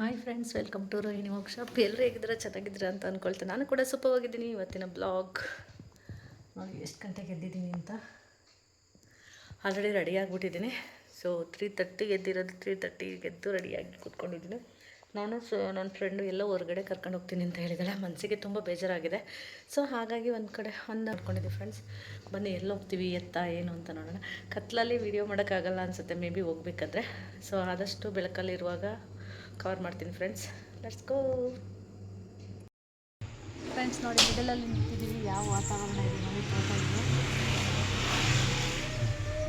Hi friends welcome to Rohini workshop ಎಲ್ಲರೂ ಹೇಗಿದ್ರೆ ಚೆನ್ನಾಗಿದ್ದೀರಾ ಅಂತ ಅಂದ್ಕೊಳ್ತೇನೆ ನಾನು ಕೂಡ ಸೂಪವಾಗಿದ್ದೀನಿ ಇವತ್ತಿನ ಬ್ಲಾಗ್ ನೋಡಿ ಎಷ್ಟು ಗಂಟೆಗೆ ಎದ್ದಿದ್ದೀನಿ ಅಂತ? ಆಲ್ರೆಡಿ ರೆಡಿ ಆಗಿಬಿಟ್ಟಿದ್ದೀನಿ. ಸೊ ತ್ರೀ ತರ್ಟಿಗೆ ಎದ್ದಿರೋದು ತ್ರೀ ತರ್ಟಿಗೆ ಎದ್ದು ರೆಡಿಯಾಗಿ ಕೂತ್ಕೊಂಡಿದ್ದೀನಿ. ನಾನು ಸೊ ನನ್ನ ಫ್ರೆಂಡು ಎಲ್ಲ ಹೊರಗಡೆ ಕರ್ಕೊಂಡು ಹೋಗ್ತೀನಿ ಅಂತ ಹೇಳಿದಾಳೆ. ಮನಸ್ಸಿಗೆ ತುಂಬ ಬೇಜಾರಾಗಿದೆ. ಸೊ ಹಾಗಾಗಿ ಒಂದು ಕಡೆ ಒಂದು ಅಂದ್ಕೊಂಡಿದ್ದೆ ಫ್ರೆಂಡ್ಸ್ ಬನ್ನಿ ಎಲ್ಲಿ ಹೋಗ್ತೀವಿ ಎತ್ತ ಏನು ಅಂತ ನೋಡೋಣ. ಕತ್ಲಲ್ಲಿ ವೀಡಿಯೋ ಮಾಡೋಕ್ಕಾಗಲ್ಲ ಅನಿಸುತ್ತೆ ಮೇ ಬಿ ಹೋಗ್ಬೇಕಾದ್ರೆ. ಸೊ ಆದಷ್ಟು ಬೆಳಕಲ್ಲಿರುವಾಗ ಕವರ್ ಮಾಡ್ತೀನಿ ಫ್ರೆಂಡ್ಸ್ ಲೆಟ್ಸ್ ಗೋ ಫ್ರೆಂಡ್ಸ್ ನೋಡಿ ಮಿಡಲಲ್ಲಿ ನಿಂತಿದ್ದೀವಿ. ಯಾವ ವಾತಾವರಣ ಇದೆ ನೋಡಿ ತೋಟ ಇದೆ.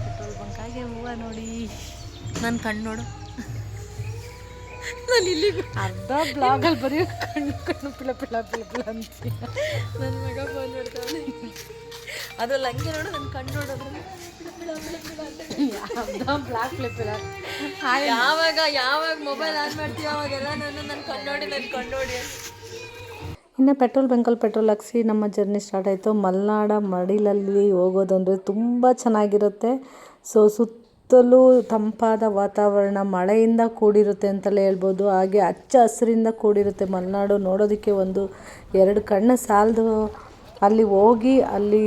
ಪೆಟ್ರೋಲ್ ಬಂಕ್ ಹಾಗೆ ಹೂವು ನೋಡಿ. ನನ್ನ ಕಣ್ಣು ನೋಡು. ನಾನು ಇಲ್ಲಿ ಅರ್ಧ ಬ್ಲಾಗಲ್ಲಿ ಬರೀ ಕಣ್ಣು ಕಣ್ಣು ಪಿಳ ಪಿಳ ಪಿಳ ಪಿಳ ಅಂತ. ನನ್ನ ಮಗ ಫೋನ್ ನೋಡ್ತಾನೆ ಅದ್ರಲ್ಲಿ ಹಂಗೆ ನೋಡು ನನ್ನ ಕಣ್ಣು ನೋಡೋದ್ರಲ್ಲಿ ಬ್ಲಾಕ್ ಯಾವಾಗ ಯಾವಾಗ ಮೊಬೈಲ್ ಆನ್ ಮಾಡ್ತೀವಿ ಅವಾಗೆಲ್ಲ ನಾನು ನನ್ನ ಕಣ್ಣೋಡಿ ನನ್ನ ಕಣ್ಣೋಡಿ. ಇನ್ನು ಪೆಟ್ರೋಲ್ ಬಂಕಲ್ಲಿ ಪೆಟ್ರೋಲ್ ಹಾಕ್ಸಿ ನಮ್ಮ ಜರ್ನಿ ಸ್ಟಾರ್ಟ್ ಆಯಿತು. ಮಲ್ನಾಡ ಮಡಿಲಲ್ಲಿ ಹೋಗೋದು ಅಂದರೆ ತುಂಬ ಚೆನ್ನಾಗಿರುತ್ತೆ. ಸೊ ಸುತ್ತಲೂ ತಂಪಾದ ವಾತಾವರಣ ಮಳೆಯಿಂದ ಕೂಡಿರುತ್ತೆ ಅಂತಲೇ ಹೇಳ್ಬೋದು. ಹಾಗೆ ಹಚ್ಚ ಹಸಿರಿಂದ ಕೂಡಿರುತ್ತೆ ಮಲೆನಾಡು. ನೋಡೋದಕ್ಕೆ ಒಂದು ಎರಡು ಕಣ್ಣು ಸಾಲದು. ಅಲ್ಲಿ ಹೋಗಿ ಅಲ್ಲಿ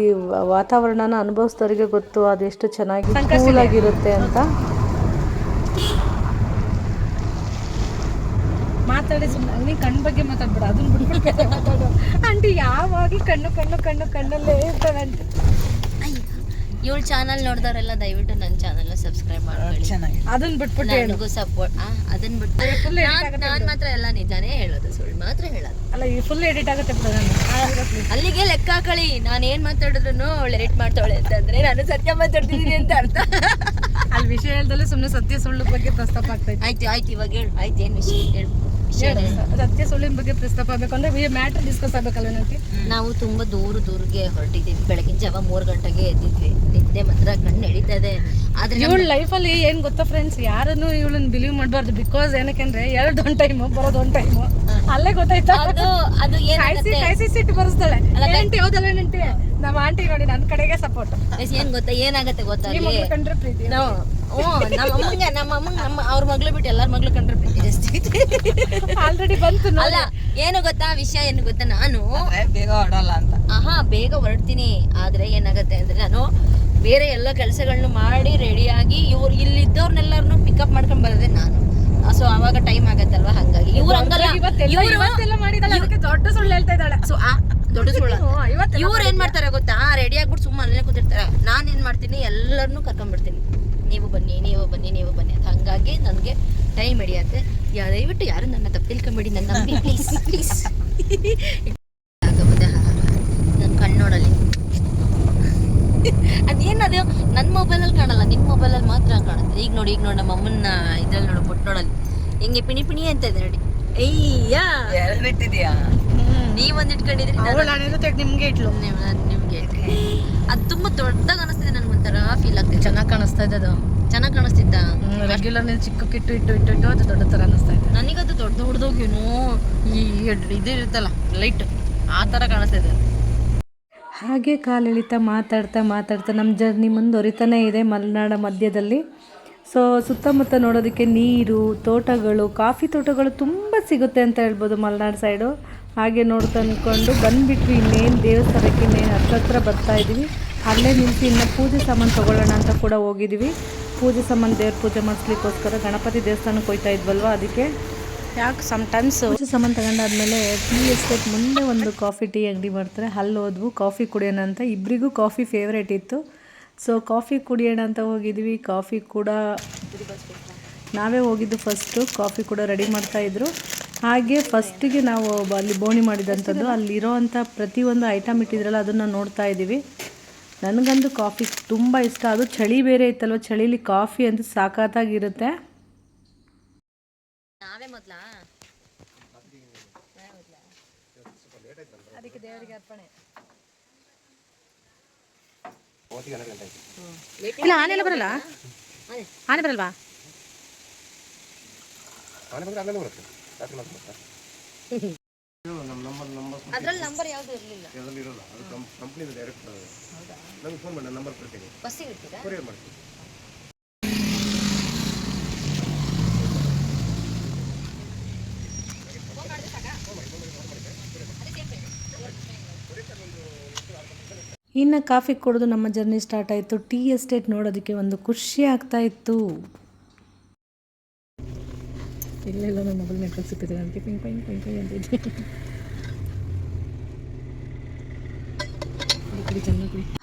ವಾತಾವರಣನ ಅನುಭವಿಸಿದವರಿಗೆ ಗೊತ್ತು ಅದು ಎಷ್ಟು ಚೆನ್ನಾಗಿ ಕೂಲಾಗಿರುತ್ತೆ ಅಂತ. ಮಾತಾಡಿ ಸುಮ್ಮನೆ ಕಣ್ಣು ಬಗ್ಗೆ ಮಾತಾಡ್ಬೇಡ ಅದನ್ನ ಬಿಟ್ಬಿಟ್ಟು ಅಂಟಿ ಆಂಟಿ ಯಾವಾಗಲೂ ಕಣ್ಣು ಕಣ್ಣು ಕಣ್ಣು ಕಣ್ಣಲ್ಲೇ ಇರ್ತವೆ ಆಂಟಿ ಇವಳ ಚಾನಲ್ ನೋಡಿದವರೆಲ್ಲ ದಯವಿಟ್ಟು ನನ್ನ ಚಾನಲ್ ಸಬ್ಸ್ಕ್ರೈಬ್ ಮಾಡ್ಕೊಳ್ಳಿ. ಚೆನ್ನಾಗಿ ಅದನ್ನ ಬಿಟ್ಬಿಟ್ಟು ಹೇಳು. ನನಗೂ ಸಪೋರ್ಟ್ ಅದನ್ನ ಬಿಟ್ಟು edit ನಾನ್- ಮಾತ್ರ ಎಲ್ಲ ನಿಜಾನೇ ಹೇಳೋದು ಸುಳ್ಳು ಮಾತ್ರ ಹೇಳೋದು. ಅಲ್ಲ ಈ ಫುಲ್ ಎಡಿಟ್ ಆಗುತ್ತೆ ಬಿಡು ನಾನು ಅಲ್ಲಿಗೆ ಲೆಕ್ಕ ಹಾಕಳಿ ನಾನು ಏನ್ ಮಾತಾಡಿದ್ರು ಅವಳು ಎಡಿಟ್ ಮಾಡ್ತಾವಳೆ ಅಂತಂದ್ರೆ ನಾನು ಸತ್ಯ ಮಾತಾಡ್ತಿದ್ದೀನಿ ಅಂತ ಅರ್ಥ. ಅಲ್ಲಿ ವಿಷಯ ಹೇಳ್ದಲ್ಲೇ ಸುಮ್ಮನೆ ಸತ್ಯ ಸುಳ್ಳು ಬಗ್ಗೆ ಪ್ರಸ್ತಾಪ ಆಗ್ತೈತೆ. ಆಯ್ತು ಆಯ್ತು ಇವಾಗ ಹೇಳು. ಆಯ್ತು ಏನ್ ವಿಷಯ. ಹೇಳು. ಸತ್ಯ ಸುಳ್ಳಿನ ಬಗ್ಗೆ ಪ್ರಸ್ತಾಪ ಆಗ್ಬೇಕಂದ್ರೆ ಮ್ಯಾಟರ್ ಡಿಸ್ಕಸ್ ಆಗ್ಬೇಕಲ್ಲ ನಾವು ತುಂಬಾ ದೂರ ದೂರಿಗೆ ಹೊರಟಿದ್ದೀವಿ. ಬೆಳಗಿನ ಜಾವ ಮೂರು ಗಂಟೆಗೆ ಎದ್ದಿದ್ವಿ. ನಿದ್ದೆ ಮಾತ್ರ ಕಣ್ಣು ಎಳಿತದೆ ಆದ್ರೆ ಲೈಫ್ ಲೈಫಲ್ಲಿ ಏನ್ ಗೊತ್ತಾ ಫ್ರೆಂಡ್ಸ್ ಯಾರನ್ನು ಇವಳನ್ನ ಬಿಲೀವ್ ಮಾಡಬಾರ್ದು ಬಿಕಾಸ್ ಏನಕ್ಕೆಂದ್ರೆ ಎರಡು ಒಂದು ಟೈಮು ಬರೋದು ಒಂದು ಟೈಮ್ ಅಲ್ಲೇ ಗೊತ್ತಾಯ್ತಾ? ಅದು ಅದು ಕಾಯಿಸಿ ಏನಾಗುತ್ತೆ? ಕಾಯಿಸಿ ಸಿಟ್ಟು ಬರೆಸ್ತಾಳೆ. ನಂಟಿ ನಮ್ಮ ಆಂಟಿ ನೋಡಿ ನನ್ನ ಕಡೆಗೆ ಸಪೋರ್ಟ್ ಏನ್ ಗೊತ್ತಾ? ಏನಾಗತ್ತೆ ಗೊತ್ತಾ? ಕಂಡ್ರೆ ಪ್ರೀತಿ. ನಮ್ಮ ಅಮ್ಮಂಗೆ ನಮ್ಮ ಅಮ್ಮಂಗೆ ನಮ್ಮ ಅವ್ರ ಮಗಳು ಬಿಟ್ಟು ಎಲ್ಲಾರ ಮಗಳು ಕಂಡ್ರೆ ಪ್ರೀತಿ ಜಾಸ್ತಿ ಆಲ್ರೆಡಿ ಬಂತು ನೋಡಿ. ಅಲ್ಲ ಏನು ಗೊತ್ತಾ? ವಿಷಯ ಏನು ಗೊತ್ತಾ? ನಾನು ಬೇಗ ಹೊರಡಲ್ಲ ಅಂತ. ಆಹಾ ಬೇಗ ಹೊರಡ್ತೀನಿ. ಆದ್ರೆ ಏನಾಗತ್ತೆ ಅಂದ್ರೆ ನಾನು ಬೇರೆ ಎಲ್ಲ ಕೆಲಸಗಳನ್ನ ಮಾಡಿ ರೆಡಿಯಾಗಿ ಇವ್ರು ಇಲ್ಲಿದ್ದವ್ರನ್ನೆಲ್ಲರನ್ನು ಪಿಕಪ್ ಮಾಡ್ಕೊಂಡ್ ಬರದೆ ನಾನು. ಸೊ ಅವಾಗ ಟೈಮ್ ಆಗತ್ತಲ್ವಾ? ಹಂಗಾಗಿ. ಇವ್ರು ಹಂಗಲ್ಲ. ಇವತ್ತೆಲ್ಲ ಮಾಡಿದಾಳೆ ಅದಕ್ಕೆ ದೊಡ್ಡ ಸುಳ್ಳು ಹೇಳ್ತಾ ಇದ್ದಾಳೆ. ಸೊ ಆ ದೊಡ್ಡ ಇವ್ರು ಏನ್ ಮಾಡ್ತಾರೆ ಗೊತ್ತಾ? ರೆಡಿ ಆಗ್ಬಿಟ್ಟು ಸುಮ್ಮನೆ ಅಲ್ಲೇ ಕೂತಿರ್ತಾರೆ. ನಾನು ಏನ್ ಮಾಡ್ತೀನಿ? ಎಲ್ಲರನ್ನೂ ಕರ್ಕೊಂಡ್ಬಿಡ್ತೀನಿ. ನೀವು ಬನ್ನಿ ನೀವು ಬನ್ನಿ ನೀವು ಬನ್ನಿ ಅಂತ. ಹಂಗಾಗಿ ನನಗೆ ಟೈಮ್ ಹಿಡಿಯತ್ತೆ. ದಯವಿಟ್ಟು ಯಾರು ನನ್ನ ತಪ್ಪು ತಿಳ್ಕೊಂಬಿಡಿ ನನ್ನ ನಂಬಿ. ಪ್ಲೀಸ್ ಪ್ಲೀಸ್ ನನ್ನ ಕಣ್ಣೋಡಲ್ಲಿ ಅದೇನದು? ನನ್ನ ಮೊಬೈಲಲ್ಲಿ ಕಾಣಲ್ಲ. ನಿಮ್ಮ ಮೊಬೈಲಲ್ಲಿ ಮಾತ್ರ ಕಾಣುತ್ತೆ. ಈಗ ನೋಡಿ ಈಗ ನೋಡಿ ನಮ್ಮ ಅಮ್ಮನ ಇದ್ರಲ್ಲಿ ನೋಡು ಪುಟ್ ನೋಡಲ್ಲಿ. ಹೆಂಗೆ ಪಿಣಿ ಪಿಣಿ ಅಂತ ಇದೆ ನೋಡಿ. ಅಯ್ಯಾ ಇಟ್ಟಿದ್ಯಾ ನೀವ್ ಒಂದ್ ಇಟ್ಕೊಂಡಿದ್ರಿ ನಿಮ್ಗೆ ಇಟ್ಲು. ನಿಮ್ಗೆ ಅದು ತುಂಬಾ ದೊಡ್ಡದಾಗ ಅನಿಸ್ತಿದೆ ನನ್ಗೆ ಒಂಥರ ಫೀಲ್ ಆಗ್ತಿದೆ. ಚೆನ್ನಾಗಿ ಕಾಣಿಸ್ತಾ ಇದೆ ಅದು. ಚೆನ್ನಾಗಿ ಕಾಣಿಸ್ತಿದ್ದ? ರೆಗ್ಯುಲರ್ ಚಿಕ್ಕ ಇಟ್ಟು ಇಟ್ಟು ಇಟ್ಟು ಇಟ್ಟು ಅದು ದೊಡ್ಡ ತರ ಅನಿಸ್ತಾ ಇದೆ. ನನಗದು ದೊಡ್ಡ ದೊಡ್ಡದೋಗೇನು ಈ ಇದು ಇರುತ್ತಲ್ಲ ಲೈಟ್ ಆ ತರ ಕಾಣಿಸ್ತಿದೆ ಹಾಗೆ ಕಾಲೆಳಿತಾ ಮಾತಾಡ್ತಾ ಮಾತಾಡ್ತಾ ನಮ್ಮ ಜರ್ನಿ ಮುಂದುವರಿತಾನೇ ಇದೆ ಮಲೆನಾಡ ಮಧ್ಯದಲ್ಲಿ. ಸೊ ಸುತ್ತಮುತ್ತ ನೋಡೋದಕ್ಕೆ ನೀರು ತೋಟಗಳು ಕಾಫಿ ತೋಟಗಳು ತುಂಬ ಸಿಗುತ್ತೆ ಅಂತ ಹೇಳ್ಬೋದು ಮಲೆನಾಡು ಸೈಡು. ಹಾಗೆ ನೋಡ್ತಾ ಅಂದ್ಕೊಂಡು ಬಂದುಬಿಟ್ವಿ ಇನ್ನೇನು ದೇವಸ್ಥಾನಕ್ಕೆ ಇನ್ನೇನು ಹತ್ರ ಹತ್ರ ಬರ್ತಾ ಇದ್ದೀವಿ ಅಲ್ಲೇ ನಿಂತು ಇನ್ನು ಪೂಜೆ ಸಾಮಾನು ತೊಗೊಳ್ಳೋಣ ಅಂತ ಕೂಡ ಹೋಗಿದ್ದೀವಿ ಪೂಜೆ ಸಾಮಾನು ದೇವ್ರ ಪೂಜೆ ಮಾಡಿಸ್ಲಿಕ್ಕೋಸ್ಕರ ಗಣಪತಿ ದೇವಸ್ಥಾನಕ್ಕೆ ಹೋಗ್ತಾ ಇದ್ವಲ್ವ ಅದಕ್ಕೆ? ಯಾಕೆ ಸಮ್ಟೈಮ್ಸ್ ಪೂಜೆ ಸಾಮಾನು ತಗೊಂಡಾದ್ಮೇಲೆ ಟೀ ಎಸ್ಟೇಟ್ ಮುಂದೆ ಒಂದು ಕಾಫಿ ಟೀ ಅಂಗಡಿ ಮಾಡ್ತಾರೆ. ಅಲ್ಲಿ ಹೋದ್ವು ಕಾಫಿ ಕುಡಿಯೋಣ ಅಂತ. ಇಬ್ಬರಿಗೂ ಕಾಫಿ ಫೇವ್ರೇಟ್ ಇತ್ತು. ಸೊ ಕಾಫಿ ಕುಡಿಯೋಣ ಅಂತ ಹೋಗಿದ್ವಿ. ಕಾಫಿ ಕೂಡ ನಾವೇ ಹೋಗಿದ್ದು ಫಸ್ಟು ಕಾಫಿ ಕೂಡ ರೆಡಿ ಮಾಡ್ತಾಯಿದ್ರು ಹಾಗೆ ಫಸ್ಟಿಗೆ ನಾವು ಅಲ್ಲಿ ಬೋಣಿ ಮಾಡಿದಂಥದ್ದು ಅಲ್ಲಿರೋ ಅಂಥ ಪ್ರತಿಯೊಂದು ಐಟಮ್ ಇಟ್ಟಿದ್ರಲ್ಲ ಅದನ್ನು ನೋಡ್ತಾ ಇದ್ದೀವಿ. ನನಗಂತೂ ಕಾಫಿ ತುಂಬ ಇಷ್ಟ. ಅದು ಚಳಿ ಬೇರೆ ಇತ್ತಲ್ವ ಚಳಿಲಿ ಕಾಫಿ ಅಂತೂ ಸಾಕಾತಾಗಿರುತ್ತೆ. ನಾವೇ ಮೊದ್ಲಾ? ಅದಕ್ಕೆ ದೇವರಿಗೆ ಅರ್ಪಣೆ. ಇಲ್ಲ ಆನೆಲ್ಲ ಬರಲ್ಲ? ಆನೆ ಬರಲ್ವಾ? ಇನ್ನ ಬರುತ್ತೆ. ರಾತ್ರಿ ಮಾತ್ರ ಬರುತ್ತೆ ಇನ್ನು ಕಾಫಿ ಕುಡಿದು ನಮ್ಮ ಜರ್ನಿ ಸ್ಟಾರ್ಟ್ ಆಯ್ತು. ಟೀ ಎಸ್ಟೇಟ್ ನೋಡೋದಕ್ಕೆ ಒಂದು ಖುಷಿ ಆಗ್ತಾ ಇತ್ತು. ಇಲ್ಲೆಲ್ಲ ನಮ್ಮ ಮೊಬೈಲ್ ನೆಟ್ವರ್ಕ್ ಸಿಕ್ಕಿದೆ ನನಗೆ ಪಿಂಗ್, ಪೈಂಗ್ ಪೈಂಗ್ ಪೈ ಅಂತ ಇದೆ.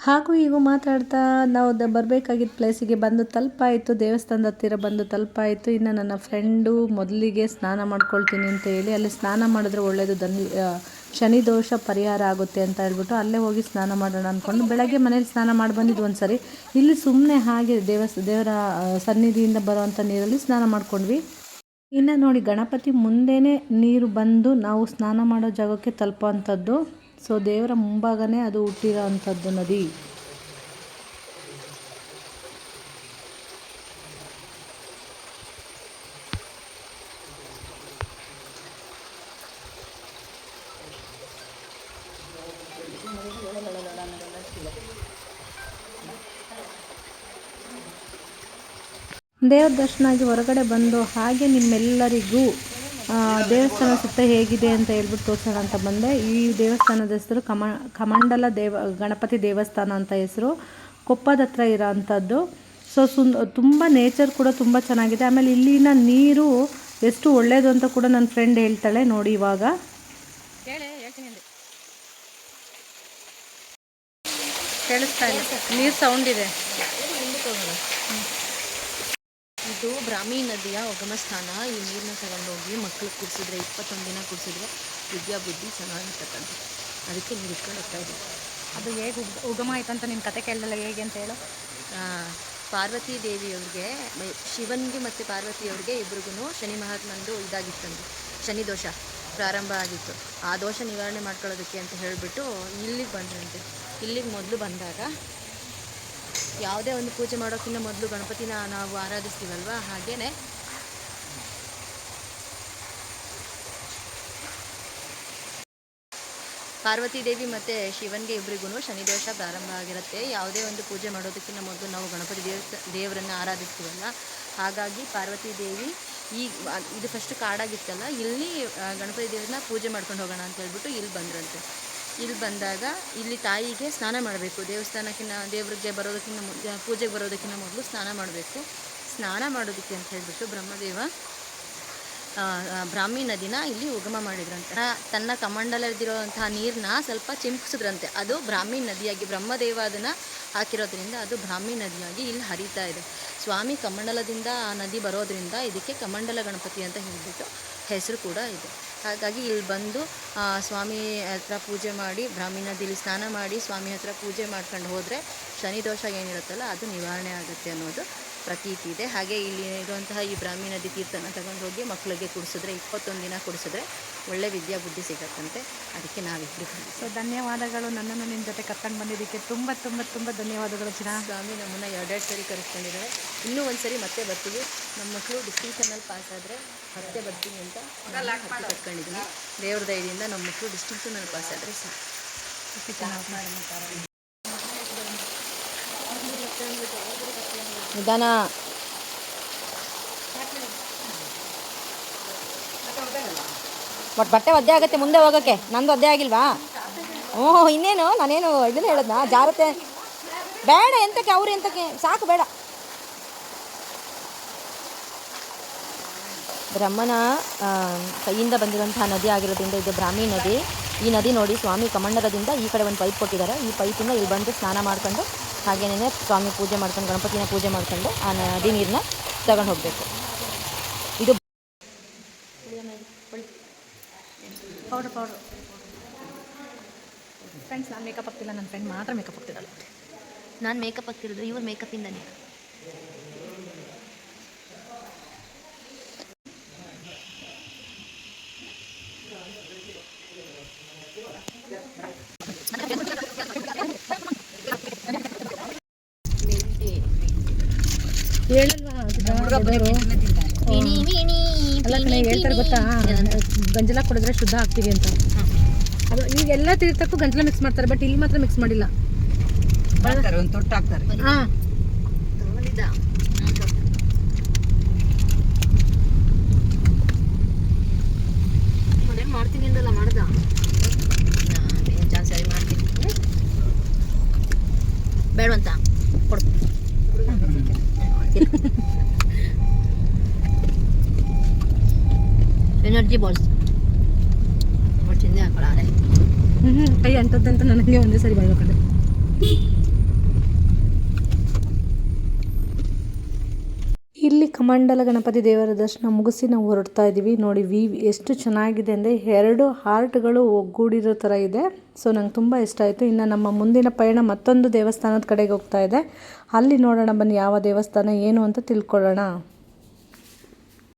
ಹಾಗೂ ಈಗ ಮಾತಾಡ್ತಾ, ನಾವು ಬರಬೇಕಾಗಿದ್ದ ಪ್ಲೇಸಿಗೆ ಬಂದು ತಲುಪಾಯಿತು. ದೇವಸ್ಥಾನದ ಹತ್ತಿರ ಬಂದು ತಲುಪಾಯಿತು. ಇನ್ನು ನನ್ನ ಫ್ರೆಂಡು ಮೊದಲಿಗೆ ಸ್ನಾನ ಮಾಡ್ಕೊಳ್ತೀನಿ ಅಂತ ಹೇಳಿ, ಅಲ್ಲಿ ಸ್ನಾನ ಮಾಡಿದ್ರೆ ಒಳ್ಳೆಯದು ದನ್ ಶನಿ ದೋಷ ಪರಿಹಾರ ಆಗುತ್ತೆ ಅಂತ ಹೇಳ್ಬಿಟ್ಟು ಅಲ್ಲೇ ಹೋಗಿ ಸ್ನಾನ ಮಾಡೋಣ ಅಂದ್ಕೊಂಡು ಬೆಳಗ್ಗೆ ಮನೇಲಿ ಸ್ನಾನ ಮಾಡಿ ಬಂದಿದ್ದು ಒಂದು ಸರಿ ಇಲ್ಲಿ ಸುಮ್ಮನೆ ಹಾಗೆ ದೇವಸ್, ದೇವರ ಸನ್ನಿಧಿಯಿಂದ ಬರುವಂಥ ನೀರಲ್ಲಿ ಸ್ನಾನ ಮಾಡ್ಕೊಂಡ್ವಿ. ಇನ್ನು ನೋಡಿ ಗಣಪತಿ ಮುಂದೆನೇ ನೀರು ಬಂದು ನಾವು ಸ್ನಾನ ಮಾಡೋ ಜಾಗಕ್ಕೆ ತಲುಪುವಂಥದ್ದು. ಸೊ ದೇವರ ಮುಂಭಾಗನೇ ಅದು ಹುಟ್ಟಿರೋ ಅಂಥದ್ದು ನದಿ. ದೇವ್ರ ದರ್ಶನ ಆಗಿ ಹೊರಗಡೆ ಬಂದು ಹಾಗೆ ನಿಮ್ಮೆಲ್ಲರಿಗೂ ದೇವಸ್ಥಾನ ಸುತ್ತ ಹೇಗಿದೆ ಅಂತ ಹೇಳ್ಬಿಟ್ಟು ತೋರಿಸೋಣ ಅಂತ ಬಂದೆ. ಈ ದೇವಸ್ಥಾನದ ಹೆಸರು ಕಮ, ಕಮಂಡಲ ದೇವ, ಗಣಪತಿ ದೇವಸ್ಥಾನ ಅಂತ ಹೆಸರು. ಕೊಪ್ಪದ ಹತ್ರ ಇರೋ ಅಂಥದ್ದು ಸೊ ಸುಂದ ತುಂಬ ನೇಚರ್ ಕೂಡ ತುಂಬ ಚೆನ್ನಾಗಿದೆ. ಆಮೇಲೆ ಇಲ್ಲಿನ ನೀರು ಎಷ್ಟು ಒಳ್ಳೆಯದು ಅಂತ ಕೂಡ ನನ್ನ ಫ್ರೆಂಡ್ ಹೇಳ್ತಾಳೆ ನೋಡಿ ಇವಾಗ. ಕೇಳಿಸ್ತಾ ಇಲ್ಲ. ನೀರು ಸೌಂಡ್ ಇದೆ. ಇದು ಬ್ರಾಹ್ಮಿ ನದಿಯ ಉಗಮ ಸ್ಥಾನ. ಈ ನೀರನ್ನ ತಗೊಂಡೋಗಿ ಮಕ್ಕಳು ಕುಡಿಸಿದ್ರೆ ಇಪ್ಪತ್ತೊಂದು ದಿನ ಕುಡಿಸಿದ್ರೆ ವಿದ್ಯಾ ಬುದ್ಧಿ ಚೆನ್ನಾಗಿರ್ತಕ್ಕಂಥ ಅದಕ್ಕೆ ನೀರು ಇಟ್ಕೊಂಡು ಹೋಗ್ತಾ ಇದ್ದೀವಿ ಅದು ಹೇಗೆ ಉಗಮ ಆಯ್ತು ಅಂತ ನಿಮ್ಮ ಕತೆ ಕೇಳಲ್ಲ ಹೇಗೆ ಅಂತ ಹೇಳು. ಪಾರ್ವತಿ ದೇವಿಯವ್ರಿಗೆ ಶಿವನಿಗೆ ಶಿವನ್ಗೆ ಮತ್ತು ಪಾರ್ವತಿಯವ್ರಿಗೆ ಇಬ್ರಿಗೂ ಶನಿ ಮಹಾತ್ಮಂದು ಇದಾಗಿತ್ತಂದು ಶನಿ ದೋಷ ಪ್ರಾರಂಭ ಆಗಿತ್ತು. ಆ ದೋಷ ನಿವಾರಣೆ ಮಾಡ್ಕೊಳ್ಳೋದಕ್ಕೆ ಅಂತ ಹೇಳಿಬಿಟ್ಟು ಇಲ್ಲಿಗೆ ಬಂದ್ರಂತೆ. ಇಲ್ಲಿಗೆ ಮೊದಲು ಬಂದಾಗ ಯಾವುದೇ ಒಂದು ಪೂಜೆ ಮಾಡೋಕ್ಕಿಂತ ಮೊದಲು ಗಣಪತಿನ ನಾವು ಆರಾಧಿಸ್ತೀವಲ್ವ? ಹಾಗೇ ಪಾರ್ವತಿ ದೇವಿ ಮತ್ತು ಶಿವನ್ಗೆ ಇಬ್ಬರಿಗೂ ಶನಿದೋಷ ಪ್ರಾರಂಭ ಆಗಿರುತ್ತೆ. ಯಾವುದೇ ಒಂದು ಪೂಜೆ ಮಾಡೋದಕ್ಕಿಂತ ಮೊದಲು ನಾವು ಗಣಪತಿ ದೇವ ದೇವರನ್ನು ಆರಾಧಿಸ್ತೀವಲ್ಲ? ಹಾಗಾಗಿ ಪಾರ್ವತಿ ದೇವಿ ಈ ಇದು ಫಸ್ಟ್ ಕಾಡಾಗಿತ್ತಲ್ಲ, ಇಲ್ಲಿ ಗಣಪತಿ ದೇವರನ್ನ ಪೂಜೆ ಮಾಡ್ಕೊಂಡು ಹೋಗೋಣ ಅಂತ ಹೇಳ್ಬಿಟ್ಟು ಇಲ್ಲಿ ಬಂದ್ರಂತೆ. ಇಲ್ಲಿ ಬಂದಾಗ ಇಲ್ಲಿ ತಾಯಿಗೆ ಸ್ನಾನ ಮಾಡಬೇಕು. ದೇವಸ್ಥಾನಕ್ಕಿಂತ ದೇವ್ರಿಗೆ ಬರೋದಕ್ಕಿಂತ ಪೂಜೆಗೆ ಬರೋದಕ್ಕಿಂತ ಮೊದಲು ಸ್ನಾನ ಮಾಡಬೇಕು. ಸ್ನಾನ ಮಾಡೋದಕ್ಕೆ ಅಂತ ಹೇಳಿಬಿಟ್ಟು ಬ್ರಹ್ಮದೇವ ಬ್ರಾಹ್ಮಿ ನದಿನ ಇಲ್ಲಿ ಉಗಮ ಮಾಡಿದ್ರಂತೆ. ತನ್ನ ಕಮಂಡಲದಿರುವಂತಹ ನೀರನ್ನ ಸ್ವಲ್ಪ ಚಿಮ್ಕಿಸಿದ್ರಂತೆ. ಅದು ಬ್ರಾಹ್ಮಿ ನದಿಯಾಗಿ, ಬ್ರಹ್ಮದೇವ ಅದನ್ನು ಹಾಕಿರೋದ್ರಿಂದ ಅದು ಬ್ರಾಹ್ಮಿ ನದಿಯಾಗಿ ಇಲ್ಲಿ ಹರಿತಾ ಇದೆ. ಸ್ವಾಮಿ ಕಮಂಡಲದಿಂದ ಆ ನದಿ ಬರೋದ್ರಿಂದ ಇದಕ್ಕೆ ಕಮಂಡಲ ಗಣಪತಿ ಅಂತ ಹೇಳಿಬಿಟ್ಟು ಹೆಸರು ಕೂಡ ಇದೆ. ಹಾಗಾಗಿ ಇಲ್ಲಿ ಬಂದು ಸ್ವಾಮಿ ಹತ್ರ ಪೂಜೆ ಮಾಡಿ ಬ್ರಾಹ್ಮಿ ನದಿಲಿ ಸ್ನಾನ ಮಾಡಿ, ಸ್ವಾಮಿ ಹತ್ರ ಪೂಜೆ ಮಾಡ್ಕೊಂಡು ಹೋದರೆ ಶನಿ ದೋಷ ಏನಿರುತ್ತಲ್ಲ, ಅದು ನಿವಾರಣೆ ಆಗುತ್ತೆ ಅನ್ನೋದು ಪ್ರತೀತಿ ಇದೆ. ಹಾಗೆ ಇಲ್ಲಿ ಇರುವಂತಹ ಈ ಬ್ರಾಹ್ಮಿ ನದಿ ತೀರ್ಥನ ತಗೊಂಡು ಹೋಗಿ ಮಕ್ಕಳಿಗೆ ಕುಡಿಸಿದ್ರೆ ಇಪ್ಪತ್ತೊಂದು ದಿನ ಕುಡಿಸಿದ್ರೆ ಒಳ್ಳೆ ವಿದ್ಯಾ ಬುದ್ಧಿ ಸಿಗತ್ತಂತೆ. ಅದಕ್ಕೆ ನಾವಿಬ್ಬರು ಸೊ ಧನ್ಯವಾದಗಳು. ನನ್ನನ್ನು ನಿಮ್ಮ ಜೊತೆ ಕರ್ಕೊಂಡು ಬಂದಿದ್ದಕ್ಕೆ ತುಂಬ ತುಂಬ ತುಂಬ ಧನ್ಯವಾದಗಳು ಚಿನ್ನ ಸ್ವಾಮಿ ನಮ್ಮನ್ನು ಎರಡೆರಡು ಸರಿ ಕರೆಸ್ಕೊಂಡಿದ್ದಾರೆ. ಇನ್ನೂ ಒಂದು ಸರಿ ಮತ್ತೆ ಬರ್ತೀವಿ. ನಮ್ಮ ಮಕ್ಕಳು ಡಿಸ್ಟಿಂಕ್ಷನಲ್ಲಿ ಪಾಸ್ ಆದರೆ ಮತ್ತೆ ಬರ್ತೀನಿ ಅಂತ ಹತ್ತಿ ಕಟ್ಕೊಂಡಿದ್ದೀನಿ ದೇವ್ರ ದಯದಿಂದ ನಮ್ಮ ಮಕ್ಕಳು ಡಿಸ್ಟಿಂಕ್ಷನಲ್ಲಿ ಪಾಸ್ ಆದರೆ ಸಾಕು. ನಿಧಾನ ಬಟ್ ಬಟ್ಟೆ ಒದ್ದೆ ಆಗುತ್ತೆ ಮುಂದೆ ಹೋಗೋಕ್ಕೆ. ನಂದು ಒದ್ದೆ ಆಗಿಲ್ವಾ? ಓ ಇನ್ನೇನು? ನಾನೇನು ಇದನ್ನ ಹೇಳದ್ನಾ? ಜಾರತೆ. ಬೇಡ ಎಂತಕ್ಕೆ, ಅವ್ರು ಎಂತಕ್ಕೆ? ಸಾಕು, ಬೇಡ. ಬ್ರಹ್ಮನ ಕೈಯಿಂದ ಬಂದಿರುವಂತಹ ನದಿ ಆಗಿರೋದ್ರಿಂದ ಇದು ಬ್ರಾಹ್ಮಿ ನದಿ. ಈ ನದಿ ನೋಡಿ ಸ್ವಾಮಿ ಕಮಂಡಲದಿಂದ ಈ ಕಡೆ ಒಂದು ಪೈಪ್ ಕೊಟ್ಟಿದ್ದಾರೆ. ಈ ಪೈಪಿಂದ ಇಲ್ಲಿ ಬಂದು ಸ್ನಾನ ಮಾಡ್ಕೊಂಡು ಹಾಗೇನೇ ಸ್ವಾಮಿ ಪೂಜೆ ಮಾಡ್ಕೊಂಡು ಗಣಪತಿನ ಪೂಜೆ ಮಾಡ್ಕೊಂಡು ಆ ನದಿ ನೀರನ್ನ ತಗೊಂಡು ಹೋಗಬೇಕು. ಇದು ಪೌಡ್ರ್ ಪೌಡ್ರ್ ಫ್ರೆಂಡ್ಸ್ ನಾನು ಮೇಕಪ್ ಆಗ್ತಿಲ್ಲ ನನ್ನ ಫ್ರೆಂಡ್ ಮಾತ್ರ ಮೇಕಪ್ ಆಗ್ತಿದ್ದಾಳೆ ನಾನು ಮೇಕಪ್ ಆಗ್ತಿರೋದು ಇವ್ರು ಮೇಕಪ್ಪಿಂದನೇ ಹೇಳ್ತಾರೆ ಗೊತ್ತಾ? ಗಂಜಲ ಕುಡಿದ್ರೆ ಶುದ್ಧ ಆಗ್ತೀವಿ ಅಂತ. ಅದು ಈಗ ಎಲ್ಲ ತೀರ್ಥಕ್ಕೂ ಗಂಜಲ ಮಿಕ್ಸ್ ಮಾಡ್ತಾರೆ ಬಟ್ ಇಲ್ಲಿ ಮಾತ್ರ ಮಿಕ್ಸ್ ಮಾಡಿಲ್ಲ. ಒಂದು ತೊಟ್ಟು ಹಾಕ್ತಾರೆ. ಹಾಂ. ಮಾಡ್ತೀನಿ ಅಂದಲ್ಲ ಮಾಡ್ದ? ಚಾನ್ಸ್ ಸರಿ ಮಾಡ್ತೀನಿ. ಬೇಡವಂತ? ಅಂಟದ್ದಂತ ನನಗೆ ಒಂದೇ ಸರಿ ಬರ್ಬೇಕಂದ್ರೆ ಇಲ್ಲಿ ಕಮಂಡಲ ಗಣಪತಿ ದೇವರ ದರ್ಶನ ಮುಗಿಸಿ ನಾವು ಹೊರಡ್ತಾ ಇದ್ದೀವಿ ನೋಡಿ ವಿ ಎಷ್ಟು ಚೆನ್ನಾಗಿದೆ ಅಂದರೆ ಎರಡು ಹಾರ್ಟ್ಗಳು ಒಗ್ಗೂಡಿರೋ ಥರ ಇದೆ. ಸೊ ನಂಗೆ ತುಂಬ ಇಷ್ಟ ಆಯಿತು. ಇನ್ನು ನಮ್ಮ ಮುಂದಿನ ಪಯಣ ಮತ್ತೊಂದು ದೇವಸ್ಥಾನದ ಕಡೆಗೆ ಹೋಗ್ತಾ ಇದೆ. ಅಲ್ಲಿ ನೋಡೋಣ ಬನ್ನಿ ಯಾವ ದೇವಸ್ಥಾನ, ಏನು ಅಂತ ತಿಳ್ಕೊಳ್ಳೋಣ.